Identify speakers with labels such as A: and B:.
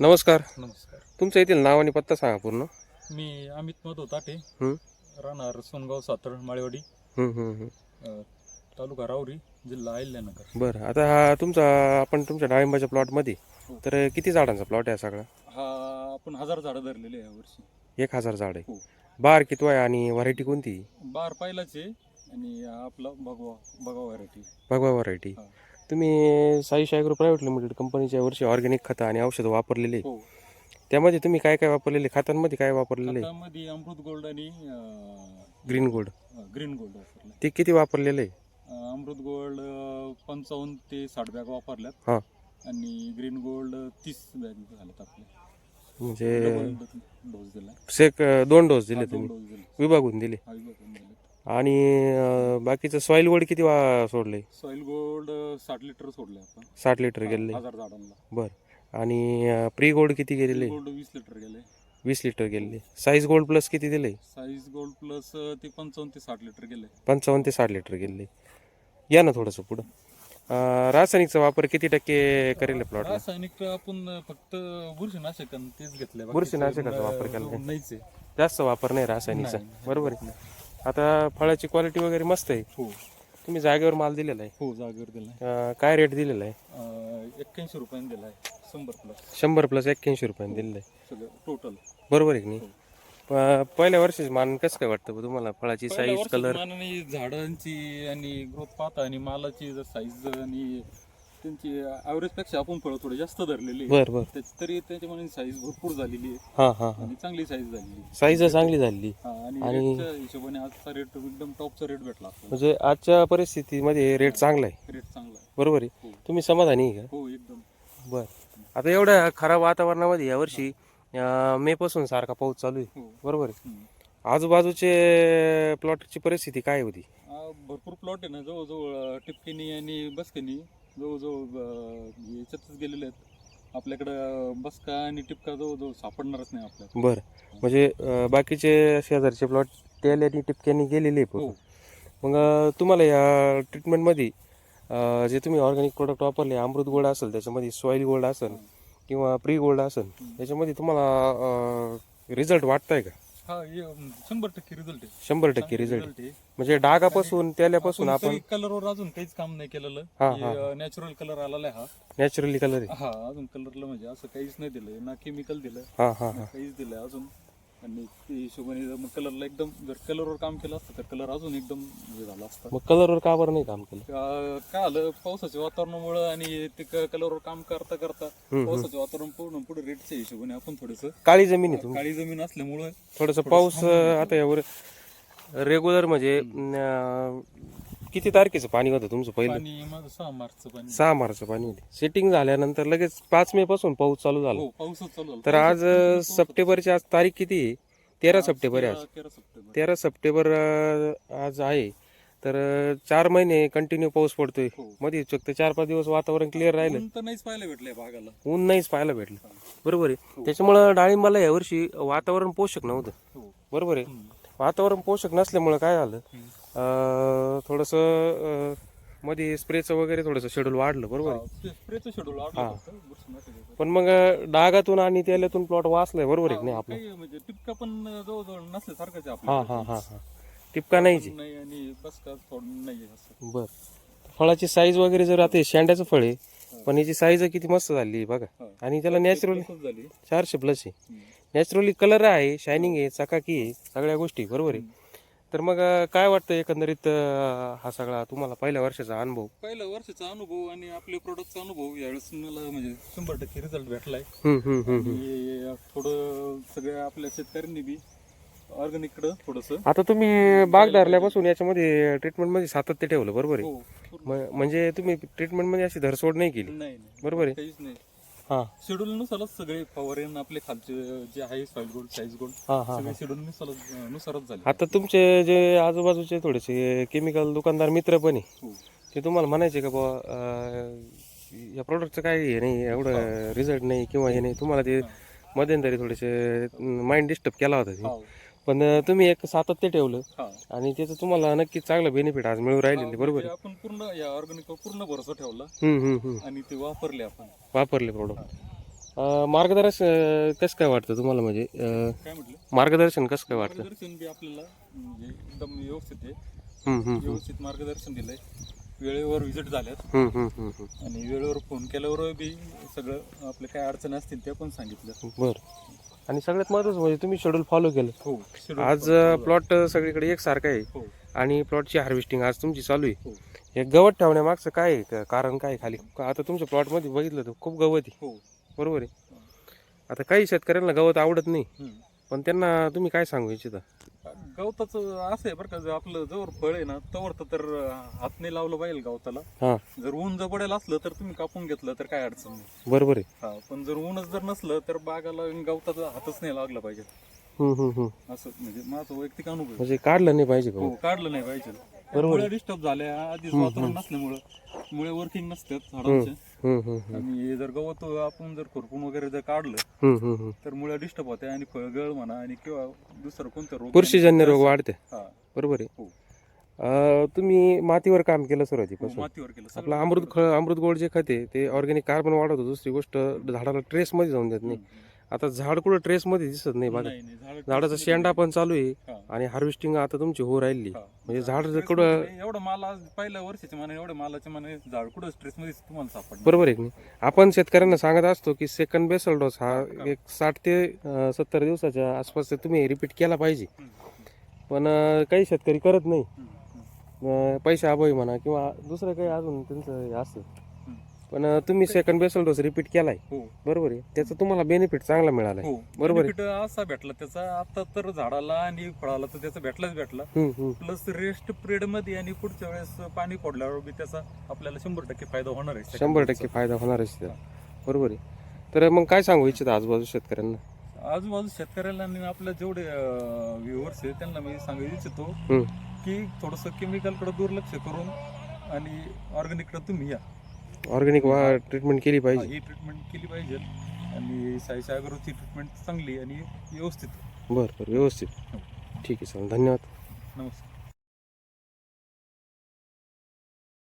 A: नमस्कार.
B: नमस्कार.
A: तुमचं येथील नाव आणि पत्ता सांगा पूर्ण.
B: मी अमित मधो ताटे.
A: हं.
B: राहणार सोनगाव सातळ माळेवाडी.
A: हं, हं, हं.
B: अ, तालुका राऊरी जिल्हा अहिल्यानगर.
A: बरं आता हा तुमचा आपण तुमच्या डाळिंबाच्या प्लॉटमध्ये
B: हो.
A: तर किती झाडांचा प्लॉट आहे हा सगळा?
B: हा आपण हजार झाडं धरलेले आहे यावर्षी.
A: एक हजार झाड आहे.
B: हो.
A: बार किती आहे आणि व्हरायटी कोणती?
B: बार पाहिलाच आहे आणि आपला भगवा भगवा व्हरायटी
A: भगवा व्हरायटी
B: हा.
A: तुम्ही साई शायग्रो प्रायव्हेट लिमिटेड कंपनीच्या वर्षी ऑर्गॅनिक खतं आणि औषधं वापरलेले.
B: हो.
A: त्यामध्ये तुम्ही काय काय वापरलेले? खतांमध्ये काय वापरलेले?
B: खतामध्ये अमृत गोल्ड आणि
A: ग्रीन गोल्ड
B: ग्रीन गोल्ड वापरले.
A: ते किती वापरलेले?
B: अमृत गोल्ड पंचावन्न ते साठ बॅग वापरल्यात.
A: हा.
B: आणि ग्रीन गोल्ड तीस बॅग झाल्यात आपले.
A: म्हणजे
B: डोस दिला
A: सेक दोन डोस दिले तुम्ही.
B: दिले. हा, विभागून दिले.
A: आणि अं, बाकीचं सॉईल वड किती वा सोडले
B: सॉइल गोल्ड साठ लिटर सोडले आपण
A: साठ लिटर गेले
B: हजार झाडांना.
A: बरं. आणि प्री गोल्ड किती गेलेले?
B: गोल्ड वीस लिटर गेले.
A: वीस लिटर गेलेले. साईज गोल्ड प्लस किती दिले?
B: साईज गोल्ड प्लस ते पंचावन्न ते साठ लिटर गेले.
A: पंचावन्न ते साठ लिटर गेले या ना थोडंसं पुढं. अं, रासायनिकचा वापर किती टक्के करेल प्लॉटला
B: रासायनिक आपण फक्त बुरशीनाशक आणि तेच घेतले
A: बुरशीनाशकाचा वापर केला.
B: नाहीच आहे
A: जास्त वापर नाही रासायनिकचा. बरोबर आहे? आता फळाची क्वालिटी वगैरे मस्त आहे.
B: हो.
A: तुम्ही जागेवर माल दिलेला आहे.
B: हो जागेवर दिलाय
A: अं, काय रेट दिलेला आहे?
B: एक्क्याऐंशी रुपयाने दिलाय शंभर प्लस
A: शंभर प्लस एक्क्याऐंशी रुपयाने दिलेलं आहे.
B: सगळं टोटल
A: बरोबर आहे की नाही? प- पहिल्या वर्षीच मान कसं काय वाटतं बा तुम्हाला? फळाची साईज कलर
B: झाडांची आणि ग्रोथ पाहता आणि मालाची जर साईज आणि त्यांची ॲव्हरेजपेक्षा आपण फळं थोडे जास्त धरलेली आहे.
A: बर बर.
B: त्याच तरी त्याच्यामध्ये साईज भरपूर झालेली आहे.
A: हां हां हां.
B: आणि चांगली साईज झालेली आहे.
A: साईज चांगली झाली
B: हा, आणि रेटच्या हिशोबाने आजचा रेट एकदम टॉपचा रेट भेटला आपल्याला.
A: म्हणजे आजच्या परिस्थितीमध्ये रेट चांगला आहे.
B: रेट चांगला आहे.
A: बरोबर आहे?
B: हो.
A: तुम्ही समाधानी आहे
B: हो एकदम.
A: का बर. आता एवढ्या खराब वातावरणामध्ये यावर्षी मे पासून सारखा पाऊस चालू आहे.
B: हो.
A: बरोबर आहे?
B: हम्म.
A: आजूबाजूचे प्लॉटची परिस्थिती काय होती?
B: भरपूर प्लॉट आहे ना जवळजवळ अ, टिपकेनी आणि बसकेनी जवळजवळ याच्यातच गेलेले आहेत. आपल्याकडं बसका आणि टिपका जवळजवळ सापडणारच नाही आपल्याला
A: बरं. म्हणजे अं, बाकीचे शेजारचे प्लॉट तेल्यानी टिपक्यांनी गेलेले आहे
B: हो.
A: मग अं, तुम्हाला या ट्रीटमेंटमध्ये जे तुम्ही ऑर्गॅनिक प्रोडक्ट वापरले अमृत गोल्ड असेल त्याच्यामध्ये सॉईल गोल्ड असेल किंवा प्री गोल्ड असेल. त्याच्यामध्ये तुम्हाला रिझल्ट वाटतंय का?
B: हा हे, शंभर टक्के रिझल्ट आहे.
A: शंभर टक्के रिझल्ट
B: आहे.
A: म्हणजे डागापासून तेल्यापासून
B: आपण कलरवर अजून काहीच काम नाही केलेलं.
A: हा, हा,
B: हे, नॅचरल कलर आलेला आहे हा.
A: नॅचरली कलर आहे.
B: हा अजून कलरला म्हणजे असं काहीच नाही दिलं ना केमिकल दिलं
A: हा हा हा.
B: काहीच दिलंय अजून. आणि ते हिशोबाने जर मग कलरला एकदम जर कलरवर काम केलं असतं तर कलर अजून एकदम हे झालं असतं.
A: मग कलरवर का बरं नाही काम केलं?
B: का- काय आलं पावसाच्या वातावरणामुळे आणि ते क- कलरवर काम करता करता. पावसाचं वातावरण पूर्ण पुढे रेटच्या हिशोबाने आपण थोडस
A: काळी जमीन आहे तुम्ही.
B: काळी जमीन असल्यामुळे
A: थोडस पाऊस अं, आता यावर रेग्युलर म्हणजे अं, किती तारखेचं पाणी होतं तुमचं पहिलं?
B: पाणी माझं सहा मार्चचं पाणी.
A: सहा मार्च पाणी होते. सेटिंग झाल्यानंतर लगेच पाच मे पासून पाऊस चालू झाला.
B: हो पाऊसच चालू झाला.
A: तर आज अं, सप्टेंबरची आज तारीख किती आहे? तेरा सप्टेंबर आहे आज.
B: तेरा- सप्टेंबर.
A: तेरा सप्टेंबर अं, आज आहे. तर अं, चार महिने कंटिन्यू पाऊस पडतोय.
B: हो.
A: मध्ये फक्त चार पाच दिवस वातावरण क्लिअर राहिलं.
B: ऊन तर नाहीच पाहायला भेटलंय भागाला.
A: ऊन नाहीच पाहायला भेटलं. बरोबर आहे. त्याच्यामुळं डाळिंबाला यावर्षी वातावरण पोषक नव्हतं.
B: हो.
A: बरोबर आहे. वातावरण पोषक नसल्यामुळं काय झालं? थोडंसं मध्ये स्प्रेचं वगैरे थोडंसं शेड्यूल वाढलं बरोबर आहे?
B: स्प्रेचं शेड्यूल
A: हा.
B: आलं
A: पण मग डागातून आणि तेलातून प्लॉट वाचलाय बरोबर आहे की नाही आपलं?
B: काही म्हणजे टिपका पण जवळजवळ नसल्यासारखंच आहे
A: हा. हा हा हा. टिपका
B: नाही आणि बस का थोडं नाही आहे असं.
A: बर. फळाची साईज वगैरे जर आता हे शेंड्याचं फळ आहे पण याची साईज किती मस्त झाली आहे बघा.
B: हा.
A: आणि त्याला नॅचरली
B: झाली.
A: चारशे प्लस आहे.
B: हम्म.
A: नॅचरली कलर आहे शायनिंग आहे चकाकी आहे सगळ्या गोष्टी बरोबर आहे? तर मग काय वाटतं एकंदरीत हा सगळा तुम्हाला पहिल्या वर्षाचा अनुभव?
B: पहिल्या वर्षाचा अनुभव आणि आपले प्रोडक्टचा अनुभव यावेळेस मला म्हणजे शंभर टक्के रिझल्ट भेटलाय. आणि थोडं सगळ्या आपल्या शेतकऱ्यांनी बी ऑर्गॅनिक कडं थोडस
A: आता तुम्ही बाग धरल्यापासून याच्यामध्ये ट्रीटमेंटमध्ये सातत्य ठेवलं बरोबर आहे?
B: हो
A: म्हणजे तुम्ही ट्रीटमेंटमध्ये अशी धरसोड नाही केली? बरोबर आहे? हा.
B: शेड्यूल नुसारच सगळे फवारेन आपले खालचे जे आहे सॉइल गोल्ड साईज गोल्ड
A: हा हा
B: सगळे शेड्यूल नुसार नुसारच झाले.
A: आता तुमचे जे आजूबाजूचे थोडेसे केमिकल दुकानदार मित्र पण आहे
B: हो.
A: ते तुम्हाला म्हणायचे का बाबा या प्रोडक्टचं काय हे नाही एवढं रिझल्ट नाही किंवा हे नाही तुम्हाला ते मध्यंतरी थोडेसे माइंड डिस्टर्ब केला होता ते. पण अं, तुम्ही एक सातत्य ठेवलं.
B: हा.
A: आणि त्याचं तुम्हाला नक्कीच चांगलं बेनिफिट आज मिळू राहिलेले बरोबर
B: म्हणजे
A: आहे.
B: आपण पूर्ण या ऑर्गॅनिक पूर्ण भरोसा ठेवला.
A: हम्म, हम्म, हम्म.
B: आणि ते वापरले आपण.
A: वापरले प्रोडक्ट अं, मार्गदर्शन कसं काय वाटतं तुम्हाला म्हणजे अं,
B: काय म्हटलं?
A: मार्गदर्शन कसं काय वाटतं?
B: मार्गदर्शन बी आपल्याला म्हणजे एकदम व्यवस्थित आहे.
A: हम्म, हम्म,
B: व्यवस्थित मार्गदर्शन दिलंय. वेळेवर विजिट झाल्यात.
A: हम्म, हम्म, हम्म, हम्म.
B: आणि वेळेवर फोन केल्यावर बी सगळं आपले काय अडचण असतील त्या पण सांगितलं.
A: बरं. आणि सगळ्यात महत्त्वाचं म्हणजे तुम्ही शेड्यूल फॉलो केलं.
B: हो
A: आज प्लॉट सगळीकडे एकसारखा आहे.
B: हो.
A: आणि प्लॉटची हार्वेस्टिंग आज तुमची चालू आहे.
B: हो.
A: हे गवत ठेवण्यामागचं काय आहे? का- कारण काय आहे खाली? आता तुमच्या प्लॉटमध्ये बघितलं तर खूप गवत आहे.
B: हो.
A: बरोबर आहे. आता काही शेतकऱ्यांना गवत आवडत नाही.
B: हम्म.
A: पण त्यांना तुम्ही काय सांगू इच्छिता?
B: गवताचं असं आहे बरं का जर आपलं जवळ फळ आहे ना तवर तर- हात नाही लावलं पाहिजे गवताला.
A: हां.
B: जर ऊन जर पडेल असलं तर तुम्ही कापून घेतलं तर काय अडचण नाही.
A: बरोबर आहे.
B: हा पण जर ऊनच जर नसलं तर बागाला गवताचा हातच नाही लागला पाहिजे.
A: हम्म, हम्म, हम्म.
B: असं म्हणजे माझा वैयक्तिक अनुभव आहे.
A: म्हणजे काढलं नाही पाहिजे
B: हो काढलं नाही पाहिजे.
A: बरोबर.
B: डिस्टर्ब झाल्या. आधीच वातावरण नसल्यामुळं. मुळे वर्किंग नसतात झाडांचे.
A: हम्म, हम्म, हम्म.
B: आणि हे जर गवत आपण जर खुरपून वगैरे जर काढलं
A: हम्म, हम्म, हम्म.
B: तर मुळे डिस्टर्ब होते आणि फळगळ म्हणा आणि किंवा दुसरं कोणतं रोग
A: बुरशीजन्य रोग वाढते.
B: हा.
A: बरोबर आहे.
B: हो.
A: अं, तुम्ही मातीवर काम केलं
B: हो,
A: सुरुवातीपासून
B: मातीवर केलं.
A: आपलं
B: सगळं
A: अमृत
B: मातीवर.
A: खळ अमृत गोल्ड जे खत आहे ते ऑर्गॅनिक कार्बन वाढवतो. दुसरी गोष्ट झाडाला ट्रेस मध्ये जाऊन देत नाही.
B: हम्म,
A: आता झाड कुठं ट्रेस मध्ये दिसत नाही. बघा.
B: नाही, नाही, झाडं
A: झाडाचा शेंडा पण चालू आहे
B: हा,
A: आणि हार्वेस्टिंग आता तुमची हो राहिली.
B: हा.
A: म्हणजे झाड जर कुठं
B: एवढं माल आज पहिल्या वर्षाच्या माने एवढ्या मालाच्या माने झाड कुठं स्ट्रेस मध्ये तुम्हाला सापडणार?
A: बरोबर आहे की नाही? आपण शेतकऱ्यांना सांगत असतो की सेकंड बेसल डोस हा एक साठ ते अं, सत्तर दिवसाच्या आसपास तुम्ही रिपीट केला पाहिजे. पण अं, काही शेतकरी करत नाही.
B: हम्म, हम्म,
A: अं, पैसे अभावी म्हणा किंवा दुसरं काही अजून त्यांचं हे असतं. पण तुम्ही सेकंड बेसल डोस रिपीट केलाय.
B: हो.
A: बरोबर आहे. त्याचा तुम्हाला बेनिफिट चांगला मिळाला
B: हो.
A: बरोबर आहे.
B: Benefit असा भेटला त्याचा आता तर झाडाला आणि फळाला तर त्याचा भेटलाच भेटला.
A: हम्म, हम्म.
B: प्लस रेस्ट पिरियडमध्ये आणि पुढच्या वेळेस पाणी पडल्यावर बी त्याचा आपल्याला शंभर टक्के फायदा होणार आहे.
A: शंभर टक्के फायदा होणारच त्याचा. बरोबर आहे. तर मग काय सांगू इच्छिता आजूबाजू शेतकऱ्यांना?
B: आजूबाजू शेतकऱ्याला आणि आपल्या जेवढे व्ह्युअर्स आहेत त्यांना मी सांगू इच्छितो
A: हम्म.
B: की थोडस केमिकलकडे दुर्लक्ष करून आणि ऑर्गॅनिककडे तुम्ही या.
A: ऑर्गॅनिक ट्रीटमेंट केली
B: हा,
A: पाहिजे.
B: ही ट्रीटमेंट केली पाहिजे. आणि साईच्या अगरची ट्रीटमेंट चांगली आणि व्यवस्थित.
A: बरं बरं व्यवस्थित. ठीक आहे सर धन्यवाद.
B: नमस्कार.